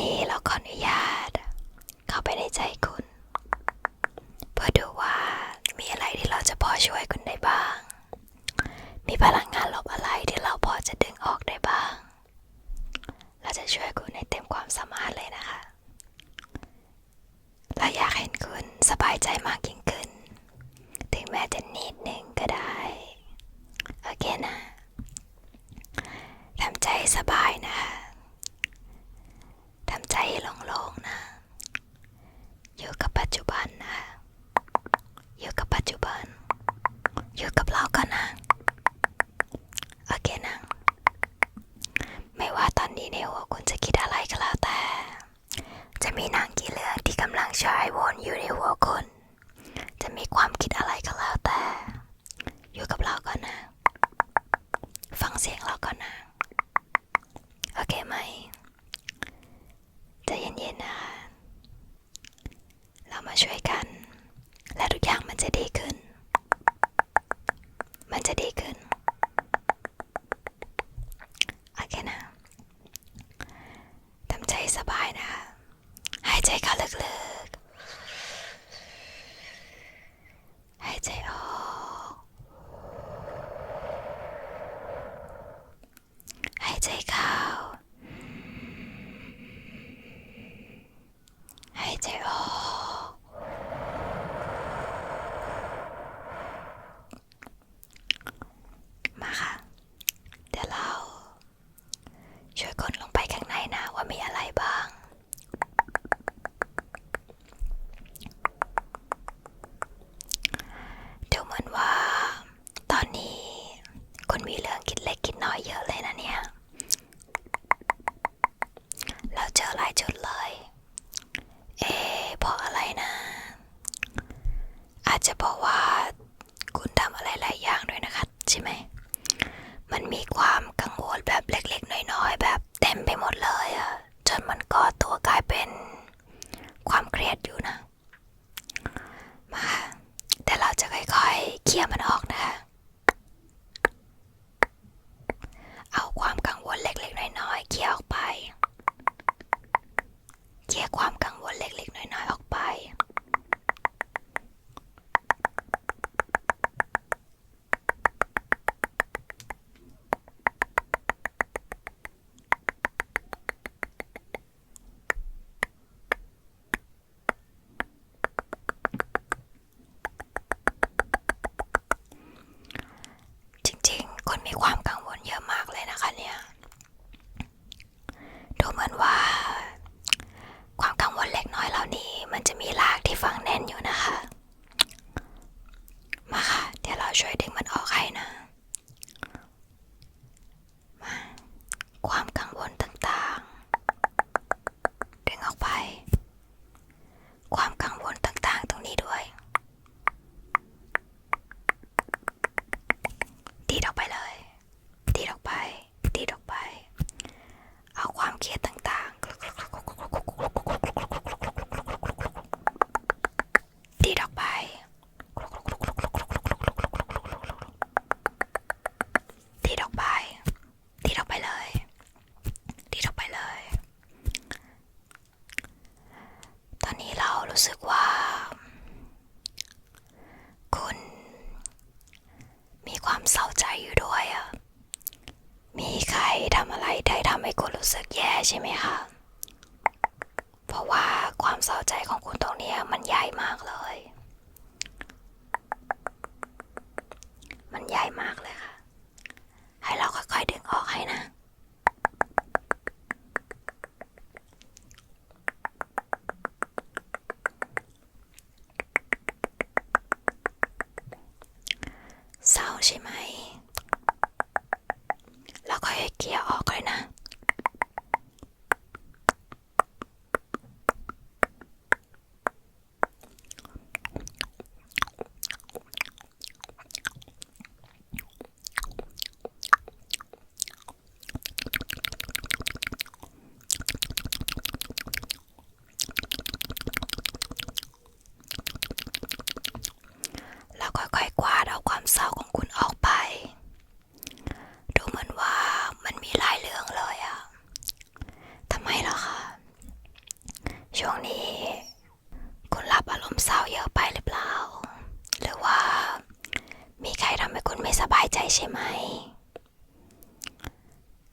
นี้เราขออนุญา มาช่วยกัน และทุกอย่างมันจะดีขึ้น มันจะดีขึ้น ให้คุณรู้สึกแย่ใช่ไหมคะ เพราะว่าความเศร้าใจของคุณตรงนี้มันใหญ่มากเลย ช่วงนี้ คุณรับอารมณ์เศร้าเยอะไปหรือเปล่า หรือว่า มีใครทำให้คุณไม่สบายใจใช่ไหม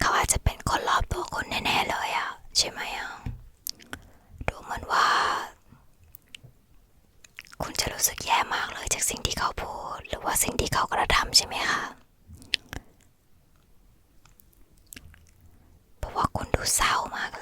เขาอาจจะเป็นคนรอบตัวคุณแน่ๆเลยอะใช่ไหมอะดูเหมือนว่า คุณจะรู้สึกแย่มากเลยจากสิ่งที่เขาพูด หรือว่าสิ่งที่เขากระทำใช่ไหมคะเพราะว่าคุณดูเศร้ามากเ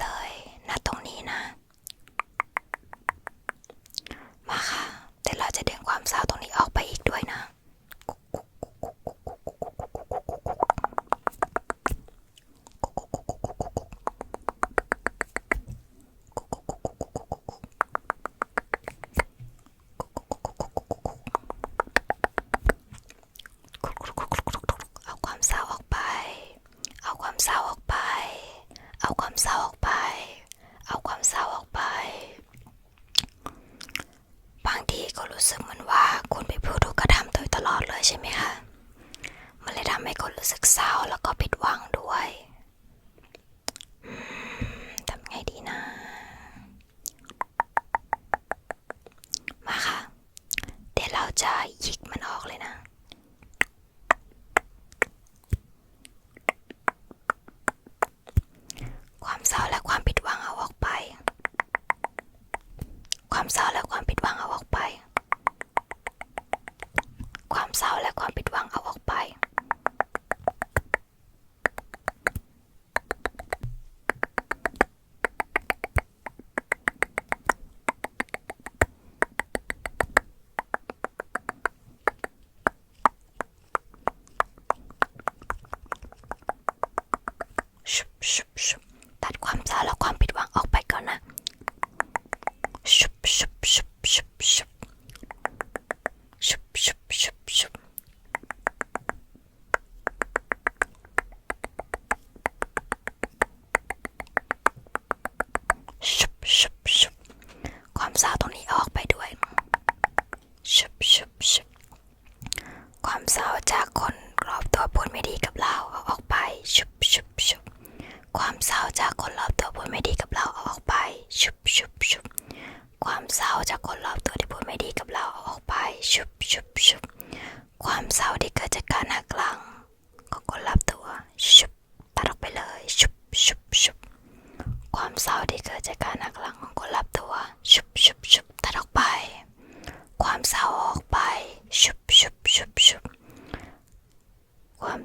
ลย รู้สึกเศร้าแล้วก็ผิดหวังด้วยทำไงดีนะ มาค่ะ เดี๋ยวเราจะหยิกมันออกเลยนะ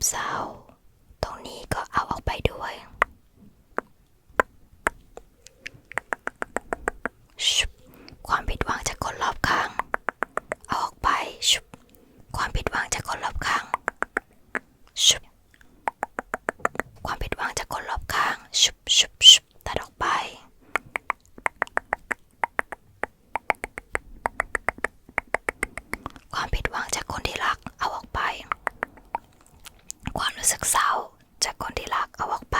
少。 ความรู้สึกเศร้าจากคนที่รักเอาออกไป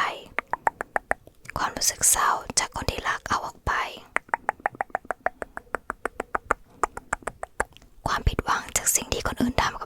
ความรู้สึกเศร้าจากคนที่รักเอาออกไป ความผิดหวังจากสิ่งที่คนอื่นทำกับ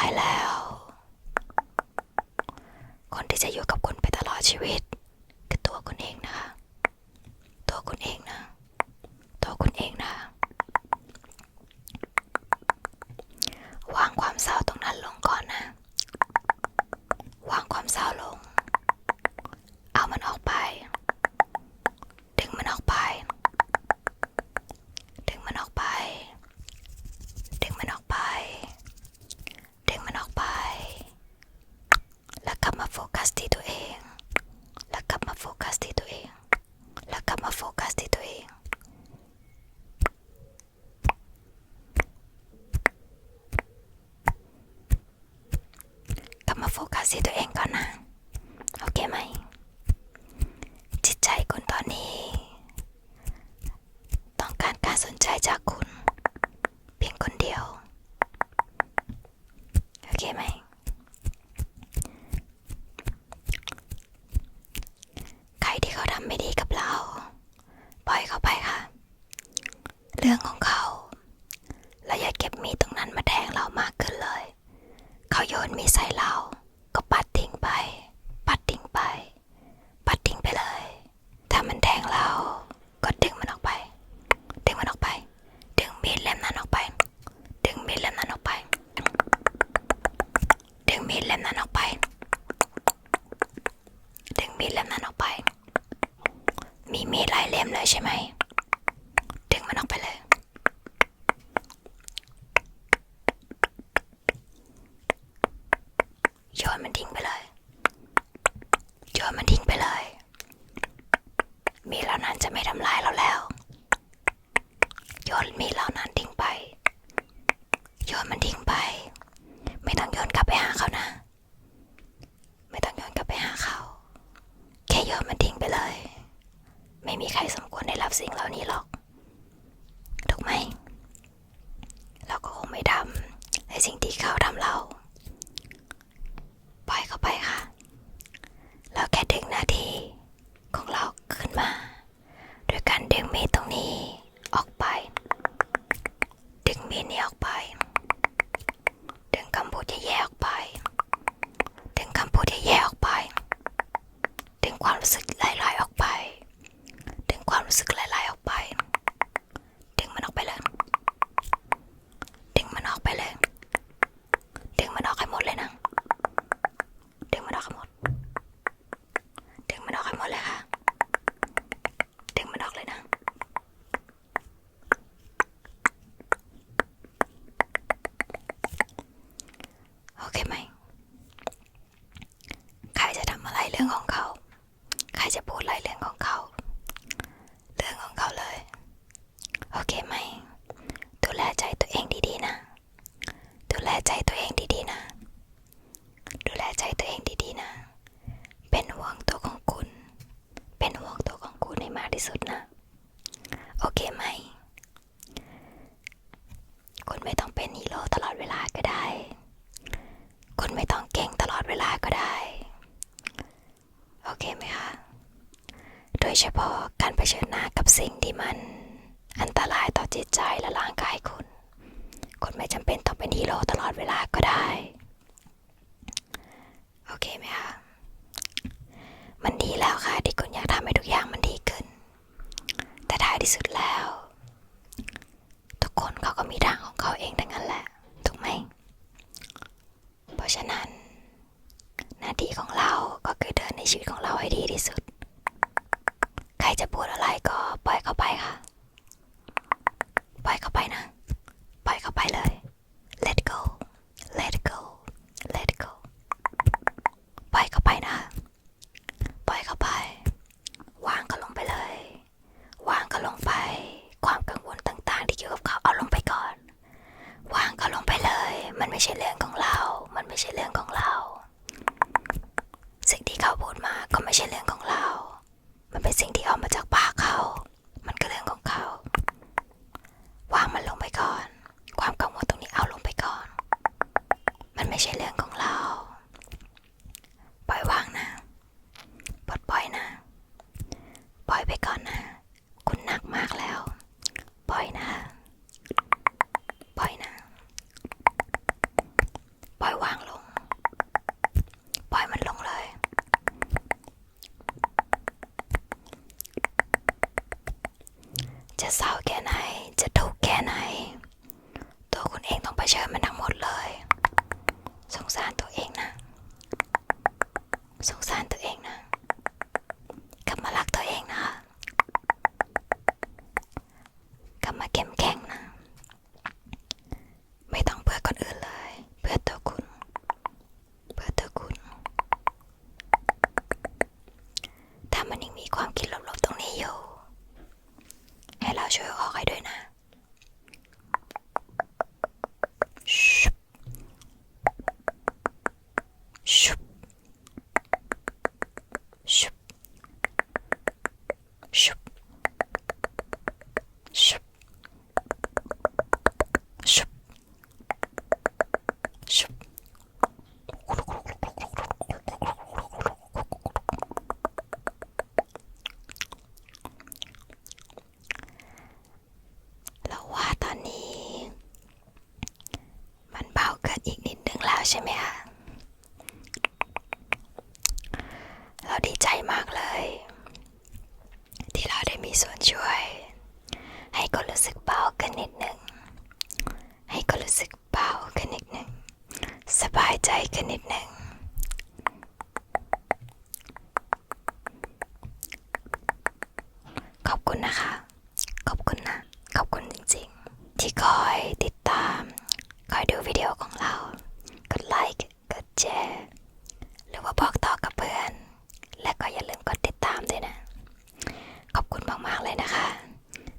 ายแล้ว คนที่จะอยู่กับคุณไปตลอดชีวิต Comedy สิ่งที่เขาทำเรา ใช่เรื่องของเรา มันไม่ใช่เรื่องของเรา สิ่งที่เขาพูดมาก็ไม่ใช่เรื่องของเรา มันเป็นสิ่งที่เขกมา กินหลบๆตรงนี้อยู่ ให้เราช่วยออกให้ด้วยนะ กินอีกนิดนึงแล้วใช่ไหมคะเราดีใจมากเลย ที่เราได้มีส่วนช่วย ให้คนรู้สึกเบากันนิดหนึ่งให้คนรู้สึกเบากันนิดหนึ่งสบายใจกันนิดหนึ่ง ขอบคุณนะคะ ขอบคุณนะ ขอบคุณจริงๆ ที่คอยติดตาม คอยดูวิดีโอของเรา กดไลค์ กดแชร์ หรือว่าบอกต่อกับเพื่อน และก็อย่าลืมกดติดตามด้วยนะ ขอบคุณมากๆเลยนะคะ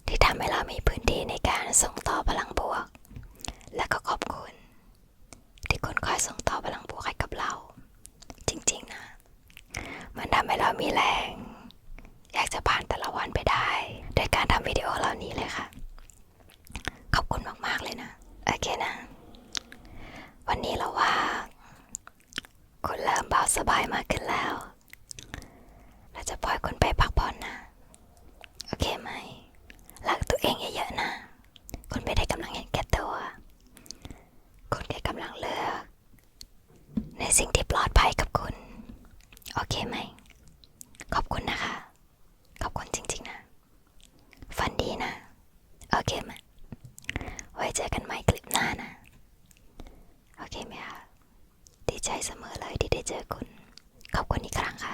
ที่ทำให้เรามีพื้นที่ในการส่งต่อพลังบวก และก็ขอบคุณ ที่คุณคอยส่งต่อพลังบวกให้กับเรา จริงๆนะ มันทำให้เรามีแรง อยากจะผ่านแต่ละวันไปได้โดยการทำวิดีโอเหล่านี้เลยค่ะ ขอบคุณมากๆเลยนะ โอเคนะ วันนี้เราว่า คุณเริ่มเบาสบายมาก ขึ้นแล้ว เราจะปล่อยคุณไปพักผ่อนนะ โอเคไหมรักตัวเองเยอะๆนะ คุณไม่ได้กำลังเห็นแก่ตัว คุณแค่กำลังเลือก ในสิ่งที่ปลอดภัยกับคุณ โอเคไหม ขอบคุณนะคะ ขอบคุณจริงๆนะ ฝันดีนะ โอเคไหมไว้เจอกันใหม่คลิปหน้านะ โอเคไหมคะดีใจเสมอเลยที่ได้เจอคุณ ขอบคุณอีกครั้งค่ะ